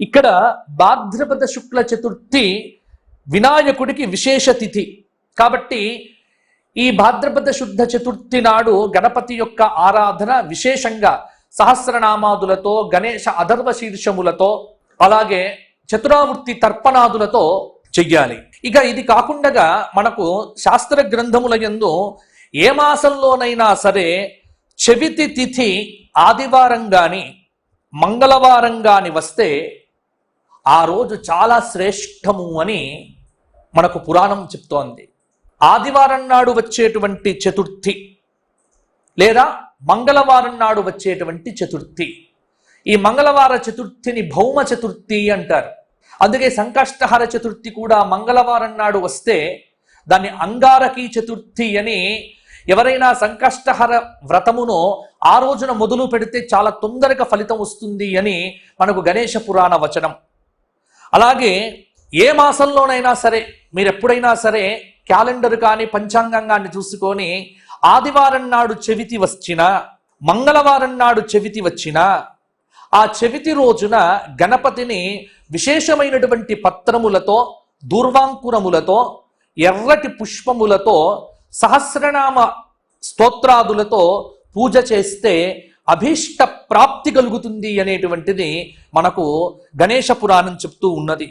ఇక్కడ భాద్రపద శుక్ల చతుర్థి వినాయకుడికి విశేష తిథి. కాబట్టి ఈ భాద్రపద శుద్ధ చతుర్థి నాడు గణపతి యొక్క ఆరాధన విశేషంగా సహస్రనామాదులతో గణేష అధర్వ శీర్షములతో అలాగే చతురామూర్తి తర్పణాదులతో చెయ్యాలి. ఇక ఇది కాకుండా మనకు శాస్త్ర గ్రంథముల యందు ఏ మాసంలోనైనా సరే చెవితి తిథి ఆదివారం కానీ మంగళవారం కానీ వస్తే ఆ రోజు చాలా శ్రేష్టము అని మనకు పురాణం చెప్తోంది. ఆదివారం నాడు వచ్చేటువంటి చతుర్థి లేదా మంగళవారం నాడు వచ్చేటువంటి చతుర్థి. ఈ మంగళవార చతుర్థిని భౌమ చతుర్థి అంటారు. అందుకే సంకష్టహర చతుర్థి కూడా మంగళవారం నాడు వస్తే దాన్ని అంగారకీ చతుర్థి అని ఎవరైనా సంకష్టహర వ్రతమును ఆ రోజున మొదలు పెడితే చాలా తొందరగా ఫలితం వస్తుంది అని మనకు గణేష పురాణ వచనం అలాగే ఏ మాసంలోనైనా సరే మీరు ఎప్పుడైనా సరే క్యాలెండర్ కానీ పంచాంగంగాన్ని చూసుకొని ఆదివారం నాడు చెవితి వచ్చినా మంగళవారం నాడు చెవితి వచ్చినా ఆ చెవితి రోజున గణపతిని విశేషమైనటువంటి పత్రములతో దూర్వాంకురములతో ఎర్రటి పుష్పములతో సహస్రనామ స్తోత్రాదులతో పూజ చేస్తే అభీష్ట ప్రాప్తి కలుగుతుంది అనేటువంటిది మనకు గణేష పురాణం చెప్తూ ఉన్నది.